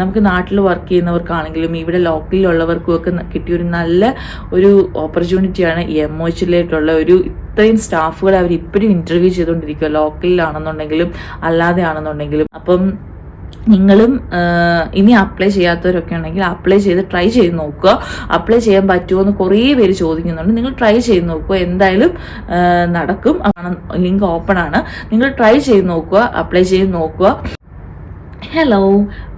നമുക്ക് നാട്ടിൽ വർക്ക് ചെയ്യുന്നവർക്കാണെങ്കിലും ഇവിടെ ലോക്കലിലുള്ളവർക്കും ഒക്കെ കിട്ടിയൊരു നല്ല ഒരു ഓപ്പർച്യൂണിറ്റിയാണ് ഈ എം ഒ എച്ചിലേക്കുള്ള ഒരു ഇത്രയും സ്റ്റാഫുകളെ അവർ ഇപ്പോഴും ഇന്റർവ്യൂ ചെയ്തുകൊണ്ടിരിക്കുക. ലോക്കലിലാണെന്നുണ്ടെങ്കിലും അല്ലാതെ ആണെന്നുണ്ടെങ്കിലും അപ്പം നിങ്ങളും ഇനി അപ്ലൈ ചെയ്യാത്തവരൊക്കെ ഉണ്ടെങ്കിൽ അപ്ലൈ ചെയ്ത് ട്രൈ ചെയ്ത് നോക്കുക. അപ്ലൈ ചെയ്യാൻ പറ്റുമോ എന്ന് കുറേ പേര് ചോദിക്കുന്നുണ്ട്. നിങ്ങൾ ട്രൈ ചെയ്ത് നോക്കുക. എന്തായാലും നടക്കും. ലിങ്ക് ഓപ്പൺ ആണ്. നിങ്ങൾ ട്രൈ ചെയ്ത് നോക്കുക. അപ്ലൈ ചെയ്ത് നോക്കുക. Hello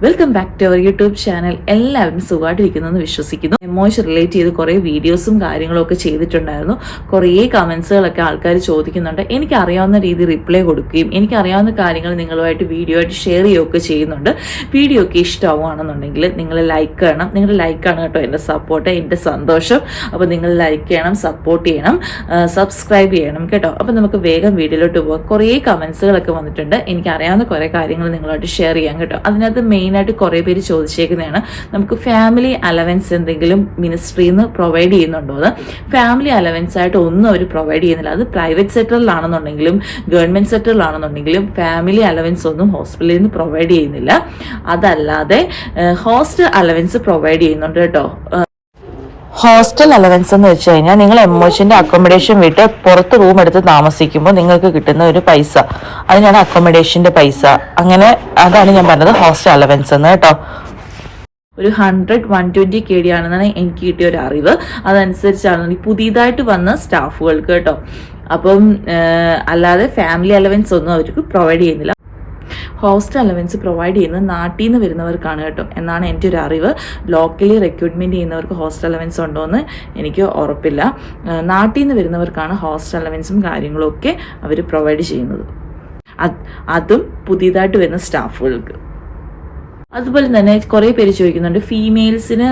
welcome back to our YouTube channel എല്ലാവരും സുഖമായിട്ടിരിക്കുന്നെന്ന് വിശ്വസിക്കുന്നു. എമോഷൻ റിലേറ്റ് ചെയ്ത് കുറേ വീഡിയോസും കാര്യങ്ങളും ഒക്കെ ചെയ്തിട്ടുണ്ടായിരുന്നു. കുറേ കമൻസുകളൊക്കെ ആൾക്കാർ ചോദിക്കുന്നുണ്ട്. എനിക്ക് അറിയാവുന്ന രീതി റിപ്ലൈ കൊടുക്കുകയും എനിക്ക് അറിയാവുന്ന കാര്യങ്ങൾ നിങ്ങളുമായിട്ട് വീഡിയോ ആയിട്ട് ഷെയർ ചെയ്യുകയൊക്കെ ചെയ്യുന്നുണ്ട്. വീഡിയോ ഒക്കെ ഇഷ്ടമാവുകയാണെന്നുണ്ടെങ്കിൽ നിങ്ങൾ ലൈക്ക് ചെയ്യണം നിങ്ങളുടെ ലൈക്കാണ് കേട്ടോ എന്റെ സപ്പോർട്ട് എന്റെ സന്തോഷം. അപ്പോൾ നിങ്ങൾ ലൈക്ക് ചെയ്യണം സപ്പോർട്ട് ചെയ്യണം സബ്സ്ക്രൈബ് ചെയ്യണം കേട്ടോ. അപ്പോൾ നമുക്ക് വേഗം വീഡിയോയിലോട്ട് പോകാം കുറേ കമൻസുകളൊക്കെ വന്നിട്ടുണ്ട്. എനിക്ക് അറിയാവുന്ന കുറേ കാര്യങ്ങൾ നിങ്ങളായിട്ട് ഷെയർ ചെയ്യാം. കേട്ടോ. അതിനകത്ത് മെയിനായിട്ട് കുറേ പേര് ചോദിച്ചേക്കുന്നതാണ്. നമുക്ക് ഫാമിലി അലവൻസ് എന്തെങ്കിലും മിനിസ്ട്രിയിൽ നിന്ന് പ്രൊവൈഡ് ചെയ്യുന്നുണ്ടോ അത്? ഫാമിലി അലവൻസ് ആയിട്ട് ഒന്നും അവർ പ്രൊവൈഡ് ചെയ്യുന്നില്ല. അത് പ്രൈവറ്റ് സെക്ടറിലാണെന്നുണ്ടെങ്കിലും ഗവൺമെന്റ് സെക്ടറിലാണെന്നുണ്ടെങ്കിലും ഫാമിലി അലവൻസ് ഒന്നും ഹോസ്പിറ്റലിൽ നിന്ന് പ്രൊവൈഡ് ചെയ്യുന്നില്ല. അതല്ലാതെ ഹോസ്റ്റൽ അലവൻസ് പ്രൊവൈഡ് ചെയ്യുന്നുണ്ട് കേട്ടോ. ഹോസ്റ്റൽ അലവൻസ് എന്ന് വെച്ച് കഴിഞ്ഞാൽ നിങ്ങൾ എമോഷന്റെ അക്കോമഡേഷൻ വിട്ട് പുറത്ത് റൂം എടുത്ത് താമസിക്കുമ്പോൾ നിങ്ങൾക്ക് കിട്ടുന്ന ഒരു പൈസ. അതിനാണ് അക്കോമഡേഷന്റെ പൈസ. അങ്ങനെ അതാണ് ഞാൻ പറഞ്ഞത് ഹോസ്റ്റൽ അലവൻസ് എന്ന് കേട്ടോ. ഒരു hundred one twenty K D ആണെന്നാണ് എനിക്ക് കിട്ടിയ ഒരു അറിവ്. അതനുസരിച്ചാണ് പുതിയതായിട്ട് വന്ന സ്റ്റാഫുകൾക്ക് കേട്ടോ. അപ്പം അല്ലാതെ ഫാമിലി അലവൻസ് ഒന്നും അവർക്ക് പ്രൊവൈഡ് ചെയ്യുന്നില്ല. ഹോസ്റ്റൽ അലവൻസ് പ്രൊവൈഡ് ചെയ്യുന്നത് നാട്ടിൽ നിന്ന് വരുന്നവർക്കാണ് കേട്ടോ. എന്നാണ് എന്റെ ഒരു അറിവ്. ലോക്കലി റിക്രൂട്ട്മെന്റ് ചെയ്യുന്നവർക്ക് ഹോസ്റ്റൽ അലവൻസ് ഉണ്ടോ എന്ന് എനിക്ക് ഉറപ്പില്ല. നാട്ടിൽ നിന്ന് വരുന്നവർക്കാണ് ഹോസ്റ്റൽ അലവൻസും കാര്യങ്ങളും ഒക്കെ അവർ പ്രൊവൈഡ് ചെയ്യുന്നത്. അതും പുതിയതായിട്ട് വരുന്ന സ്റ്റാഫുകൾക്ക് അതുപോലെ തന്നെ കുറേ പേര് ചോദിക്കുന്നുണ്ട് ഫീമെയിൽസിന്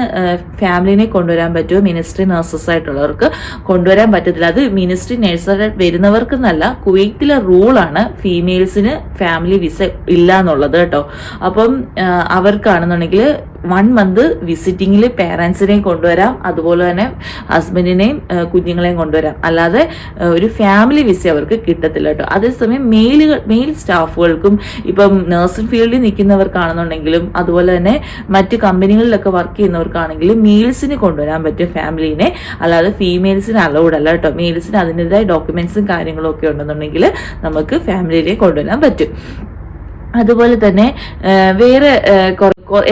ഫാമിലിനെ കൊണ്ടുവരാൻ പറ്റുമോ? മിനിസ്ട്രി നഴ്സസ് ആയിട്ടുള്ളവർക്ക് കൊണ്ടുവരാൻ പറ്റത്തില്ല. അത് മിനിസ്ട്രി നഴ്സായിട്ട് വരുന്നവർക്ക് എന്നല്ല കുവൈത്തിലെ റൂളാണ് ഫീമെയിൽസിന് ഫാമിലി വിസ ഇല്ല എന്നുള്ളത് കേട്ടോ. അപ്പം അവർക്കാണെന്നുണ്ടെങ്കിൽ വൺ മന്ത് വിസിറ്റിങ്ങിൽ പേരൻസിനെയും കൊണ്ടുവരാം. അതുപോലെ തന്നെ ഹസ്ബൻഡിനെയും കുഞ്ഞുങ്ങളെയും കൊണ്ടുവരാം. അല്ലാതെ ഒരു ഫാമിലി വിസ അവർക്ക് കിട്ടത്തില്ല കേട്ടോ. അതേസമയം മെയിലുകൾ മെയിൽ സ്റ്റാഫുകൾക്കും ഇപ്പം നഴ്സിംഗ് ഫീൽഡിൽ നിൽക്കുന്നവർക്കാണെന്നുണ്ടെങ്കിലും അതുപോലെ തന്നെ മറ്റ് കമ്പനികളിലൊക്കെ വർക്ക് ചെയ്യുന്നവർക്കാണെങ്കിലും മെയിൽസിന് കൊണ്ടുവരാൻ പറ്റും ഫാമിലീനെ അല്ലാതെ ഫീമെയിൽസിന് അലൗഡ് അല്ല കേട്ടോ. മെയിൽസിന് അതിന്റെതായ ഡോക്യുമെന്റ്സും കാര്യങ്ങളും ഒക്കെ ഉണ്ടെന്നുണ്ടെങ്കിൽ നമുക്ക് ഫാമിലിയിലേക്ക് കൊണ്ടുവരാൻ പറ്റും. അതുപോലെ തന്നെ വേറെ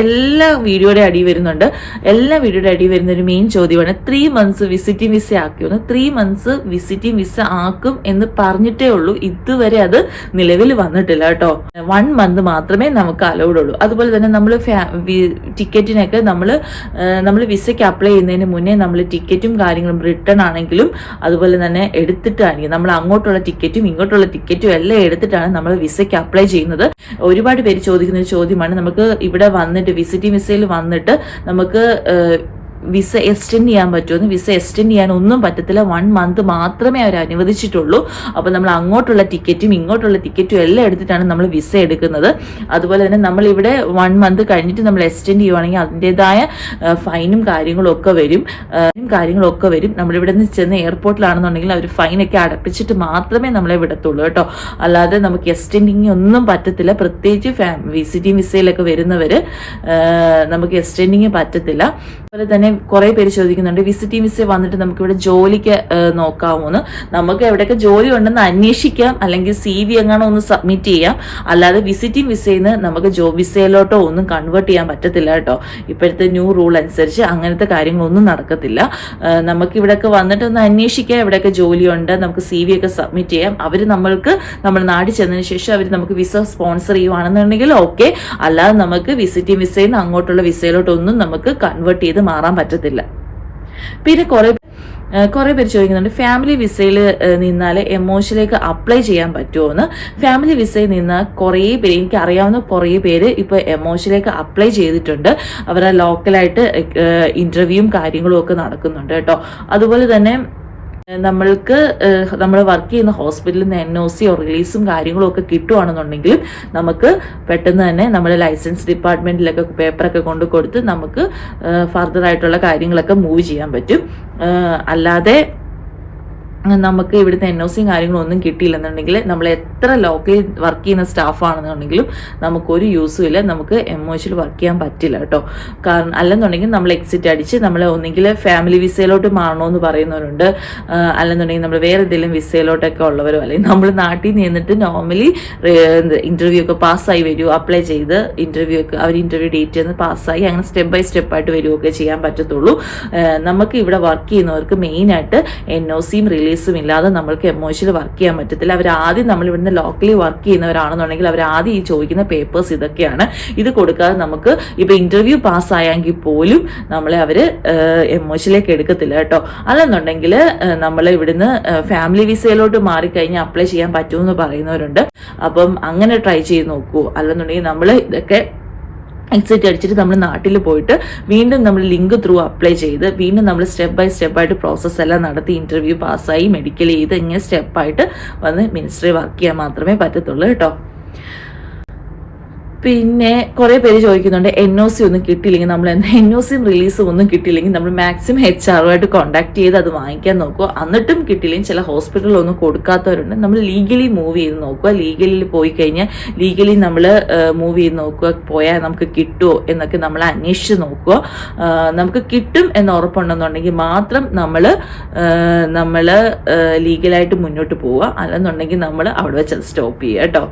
എല്ലാ വീഡിയോയുടെ അടി വരുന്നുണ്ട്. എല്ലാ വീഡിയോയുടെ അടി വരുന്ന ഒരു മെയിൻ ചോദ്യമാണ് ത്രീ മന്ത്സ് വിസിറ്റിംഗ് വിസ ആക്കിയോന്ന് ത്രീ മന്ത്സ് വിസിറ്റിംഗ് വിസ ആക്കും എന്ന് പറഞ്ഞിട്ടേ ഉള്ളൂ. ഇതുവരെ അത് നിലവിൽ വന്നിട്ടില്ല കേട്ടോ. വൺ മന്ത് മാത്രമേ നമുക്ക് അലൗഡ് ഉള്ളൂ. അതുപോലെ തന്നെ നമ്മൾ ടിക്കറ്റിനൊക്കെ നമ്മൾ നമ്മൾ വിസയ്ക്ക് അപ്ലൈ ചെയ്യുന്നതിന് മുന്നേ നമ്മൾ ടിക്കറ്റും കാര്യങ്ങളും റിട്ടേൺ ആണെങ്കിലും അതുപോലെ തന്നെ എടുത്തിട്ടാണെങ്കിൽ നമ്മൾ അങ്ങോട്ടുള്ള ടിക്കറ്റും ഇങ്ങോട്ടുള്ള ടിക്കറ്റും എല്ലാം എടുത്തിട്ടാണ് നമ്മൾ വിസയ്ക്ക് അപ്ലൈ ചെയ്യുന്നത്. ഒരുപാട് പേര് ചോദിക്കുന്ന ഒരു ചോദ്യമാണ്. നമുക്ക് ഇവിടെ വന്നിട്ട് വിസിറ്റിംഗ് വിസയിൽ വന്നിട്ട് നമുക്ക് വിസ എക്സ്റ്റെൻഡ് ചെയ്യാൻ പറ്റുമെന്ന് വിസ എക്സ്റ്റെൻഡ് ചെയ്യാൻ ഒന്നും പറ്റത്തില്ല. വൺ മന്ത് മാത്രമേ അവർ അനുവദിച്ചിട്ടുള്ളൂ. അപ്പോൾ നമ്മൾ അങ്ങോട്ടുള്ള ടിക്കറ്റും ഇങ്ങോട്ടുള്ള ടിക്കറ്റും എല്ലാം എടുത്തിട്ടാണ് നമ്മൾ വിസ എടുക്കുന്നത്. അതുപോലെ തന്നെ നമ്മൾ ഇവിടെ വൺ മന്ത് കഴിഞ്ഞിട്ട് നമ്മൾ എക്സ്റ്റെൻഡ് ചെയ്യുവാണെങ്കിൽ അതിന്റെതായ ഫൈനും കാര്യങ്ങളും ഒക്കെ വരും. ഏഹ്, കാര്യങ്ങളും ഒക്കെ വരും. നമ്മളിവിടെ നിന്ന് ചെന്ന് എയർപോർട്ടിലാണെന്നുണ്ടെങ്കിൽ അവർ ഫൈനൊക്കെ അടപ്പിച്ചിട്ട് മാത്രമേ നമ്മളെ വിടത്തുള്ളൂ കേട്ടോ. അല്ലാതെ നമുക്ക് എക്സ്റ്റെൻഡിങ് ഒന്നും പറ്റത്തില്ല. പ്രത്യേകിച്ച് ഫാ വിസിറ്റിംഗ് വിസയിലൊക്കെ വരുന്നവർ നമുക്ക് എക്സ്റ്റെൻഡിങ് പറ്റത്തില്ല. അതുപോലെ തന്നെ കുറേ പേര് ചോദിക്കുന്നുണ്ട്. വിസിറ്റിംഗ് വിസ വന്നിട്ട് നമുക്ക് ഇവിടെ ജോലിക്ക് നോക്കാമോന്ന് നമുക്ക് എവിടെയൊക്കെ ജോലി ഉണ്ടെന്ന് അന്വേഷിക്കാം. അല്ലെങ്കിൽ സി വി എങ്ങാണോ ഒന്ന് സബ്മിറ്റ് ചെയ്യാം. അല്ലാതെ വിസിറ്റിംഗ് വിസയിൽ നിന്ന് നമുക്ക് ജോബ് വിസയിലോട്ടോ ഒന്നും കൺവേർട്ട് ചെയ്യാൻ പറ്റത്തില്ല കേട്ടോ. ഇപ്പോഴത്തെ ന്യൂ റൂൾ അനുസരിച്ച് അങ്ങനത്തെ കാര്യങ്ങളൊന്നും നടക്കത്തില്ല. നമുക്ക് ഇവിടെയൊക്കെ വന്നിട്ട് ഒന്ന് അന്വേഷിക്കാം. എവിടെയൊക്കെ ജോലിയുണ്ട്. നമുക്ക് സി വി ഒക്കെ സബ്മിറ്റ് ചെയ്യാം. അവർ നമ്മൾക്ക് നമ്മൾ നാട്ടിൽ ചെന്നതിന് ശേഷം അവർ നമുക്ക് വിസ സ്പോൺസർ ചെയ്യുവാണെന്നുണ്ടെങ്കിൽ ഓക്കെ അല്ലാതെ നമുക്ക് വിസിറ്റിംഗ് വിസയിൽ നിന്ന് അങ്ങോട്ടുള്ള വിസയിലോട്ടൊന്നും നമുക്ക് കൺവേർട്ട് ചെയ്ത് മാറാൻ പറ്റത്തില്ല. പിന്നെ കുറേ കുറേ പേര് ചോദിക്കുന്നുണ്ട് ഫാമിലി വിസയിൽ നിന്നാൽ എമോഷനിലേക്ക് അപ്ലൈ ചെയ്യാൻ പറ്റുമോ എന്ന് ഫാമിലി വിസയിൽ നിന്ന് കുറേ പേര് എനിക്ക് അറിയാവുന്ന കുറേ പേര് ഇപ്പോൾ എമോഷനിലേക്ക് അപ്ലൈ ചെയ്തിട്ടുണ്ട്. അവരെ ലോക്കലായിട്ട് ഇന്റർവ്യൂവും കാര്യങ്ങളും ഒക്കെ നടക്കുന്നുണ്ട് കേട്ടോ. അതുപോലെ തന്നെ നമ്മൾക്ക് നമ്മൾ വർക്ക് ചെയ്യുന്ന ഹോസ്പിറ്റലിൽ നിന്ന് എൻ ഒ സിയോ റിലീസും കാര്യങ്ങളും ഒക്കെ കിട്ടുകയാണെന്നുണ്ടെങ്കിൽ നമുക്ക് പെട്ടെന്ന് തന്നെ നമ്മുടെ ലൈസൻസ് ഡിപ്പാർട്ട്മെന്റിലൊക്കെ പേപ്പറൊക്കെ കൊണ്ട് കൊടുത്ത് നമുക്ക് ഫർദർ ആയിട്ടുള്ള കാര്യങ്ങളൊക്കെ മൂവ് ചെയ്യാൻ പറ്റും. അല്ലാതെ നമുക്ക് ഇവിടുത്തെ എൻ ഒ സിയും കാര്യങ്ങളും ഒന്നും കിട്ടിയില്ലെന്നുണ്ടെങ്കിൽ നമ്മൾ എത്ര ലോക്കലി വർക്ക് ചെയ്യുന്ന സ്റ്റാഫാണെന്നുണ്ടെങ്കിലും നമുക്കൊരു യൂസും ഇല്ല. നമുക്ക് എം ഒ എച്ചിൽ വർക്ക് ചെയ്യാൻ പറ്റില്ല കേട്ടോ. കാരണം അല്ലെന്നുണ്ടെങ്കിൽ നമ്മൾ എക്സിറ്റ് അടിച്ച് നമ്മൾ ഒന്നെങ്കിൽ ഫാമിലി വിസയിലോട്ട് മാറണമെന്ന് പറയുന്നവരുണ്ട്. അല്ലെന്നുണ്ടെങ്കിൽ നമ്മൾ വേറെ എന്തെങ്കിലും വിസയിലോട്ടൊക്കെ ഉള്ളവരോ അല്ലെങ്കിൽ നമ്മൾ നാട്ടിൽ നിന്നിട്ട് നോർമലി ഇന്റർവ്യൂ ഒക്കെ പാസ്സായി വരുമോ അപ്ലൈ ചെയ്ത് ഇന്റർവ്യൂ ഒക്കെ അവർ ഇന്റർവ്യൂ ഡേറ്റ് ചെയ്ത് പാസ്സായി അങ്ങനെ സ്റ്റെപ്പ് ബൈ സ്റ്റെപ്പ് ആയിട്ട് വരികയൊക്കെ ചെയ്യാൻ പറ്റത്തുള്ളൂ. നമുക്ക് ഇവിടെ വർക്ക് ചെയ്യുന്നവർക്ക് മെയിനായിട്ട് എൻ ഒ സിയും റിലീസും ഇല്ലാതെ നമ്മൾക്ക് എമോഷനിൽ വർക്ക് ചെയ്യാൻ പറ്റത്തില്ല. അവർ ആദ്യം നമ്മൾ ഇവിടുന്ന് ലോക്കലി വർക്ക് ചെയ്യുന്നവരാണെന്നുണ്ടെങ്കിൽ അവർ ആദ്യം ഈ ചോദിക്കുന്ന പേപ്പേഴ്സ് ഇതൊക്കെയാണ്. ഇത് കൊടുക്കാതെ നമുക്ക് ഇപ്പൊ ഇന്റർവ്യൂ പാസ്സായെങ്കിൽ പോലും നമ്മളെ അവർ എമോഷനിലേക്ക് എടുക്കത്തില്ല കേട്ടോ. അല്ലെന്നുണ്ടെങ്കിൽ നമ്മൾ ഇവിടുന്ന് ഫാമിലി വിസയിലോട്ട് മാറിക്കഴിഞ്ഞാൽ അപ്ലൈ ചെയ്യാൻ പറ്റുമെന്ന് പറയുന്നവരുണ്ട്. അപ്പം അങ്ങനെ ട്രൈ ചെയ്ത് നോക്കൂ. അല്ലെന്നുണ്ടെങ്കിൽ നമ്മൾ ഇതൊക്കെ എക്സിറ്റ് അടിച്ചിട്ട് നമ്മൾ നാട്ടിൽ പോയിട്ട് വീണ്ടും നമ്മൾ ലിങ്ക് ത്രൂ അപ്ലൈ ചെയ്ത് വീണ്ടും നമ്മൾ സ്റ്റെപ്പ് ബൈ സ്റ്റെപ്പ് ആയിട്ട് പ്രോസസ്സ് എല്ലാം നടത്തി ഇന്റർവ്യൂ പാസ്സായി മെഡിക്കൽ ചെയ്ത് ഇങ്ങനെ സ്റ്റെപ്പായിട്ട് വന്ന് മിനിസ്റ്ററി വർക്ക് ചെയ്യാൻ മാത്രമേ പറ്റത്തുള്ളൂ കേട്ടോ. പിന്നെ കുറേ പേര് ചോദിക്കുന്നുണ്ട് എൻ ഒ സി ഒന്നും കിട്ടിയില്ലെങ്കിൽ നമ്മൾ എൻ ഒ സിയും റിലീസും ഒന്നും കിട്ടിയില്ലെങ്കിൽ നമ്മൾ മാക്സിമം എച്ച് ആറുമായിട്ട് കോൺടാക്ട് ചെയ്ത് അത് വാങ്ങിക്കാൻ നോക്കുക. എന്നിട്ടും കിട്ടിയില്ലെങ്കിൽ ചില ഹോസ്പിറ്റലൊന്നും കൊടുക്കാത്തവരുണ്ട്. നമ്മൾ ലീഗലി മൂവ് ചെയ്ത് നോക്കുക. ലീഗലിൽ പോയി കഴിഞ്ഞാൽ ലീഗലി നമ്മൾ മൂവ് ചെയ്ത് നോക്കുക. പോയാൽ നമുക്ക് കിട്ടുമോ എന്നൊക്കെ നമ്മൾ അന്വേഷിച്ച് നോക്കുക. നമുക്ക് കിട്ടും എന്ന് ഉറപ്പുണ്ടെന്നുണ്ടെങ്കിൽ മാത്രം നമ്മൾ നമ്മൾ ലീഗലായിട്ട് മുന്നോട്ട് പോവുക. അല്ലെന്നുണ്ടെങ്കിൽ നമ്മൾ അവിടെ വെച്ച് സ്റ്റോപ്പ് ചെയ്യുക കേട്ടോ.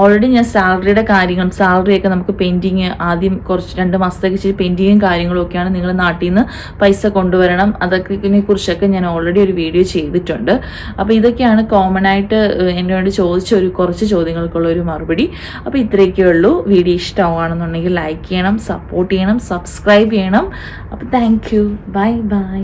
ഓൾറെഡി ഞാൻ സാലറിയുടെ കാര്യങ്ങൾ സാലറിയൊക്കെ നമുക്ക് പെയിന്റിങ് ആദ്യം കുറച്ച് രണ്ട് മാസത്തേക്ക് ഇച്ചിരി പെയിന്റിങ്ങും കാര്യങ്ങളും ഒക്കെയാണ് നിങ്ങൾ നാട്ടിൽ നിന്ന് പൈസ കൊണ്ടുവരണം. അതൊക്കെ കുറിച്ചൊക്കെ ഞാൻ ഓൾറെഡി ഒരു വീഡിയോ ചെയ്തിട്ടുണ്ട്. അപ്പോൾ ഇതൊക്കെയാണ് കോമൺ ആയിട്ട് എന്നോട് ചോദിച്ച ഒരു കുറച്ച് ചോദ്യങ്ങൾക്കുള്ള ഒരു മറുപടി. അപ്പോൾ ഇത്രയൊക്കെ ഉള്ളൂ. വീഡിയോ ഇഷ്ടമാണെന്നുണ്ടെങ്കിൽ ലൈക്ക് ചെയ്യണം സപ്പോർട്ട് ചെയ്യണം സബ്സ്ക്രൈബ് ചെയ്യണം. അപ്പോൾ താങ്ക് യു ബൈ ബൈ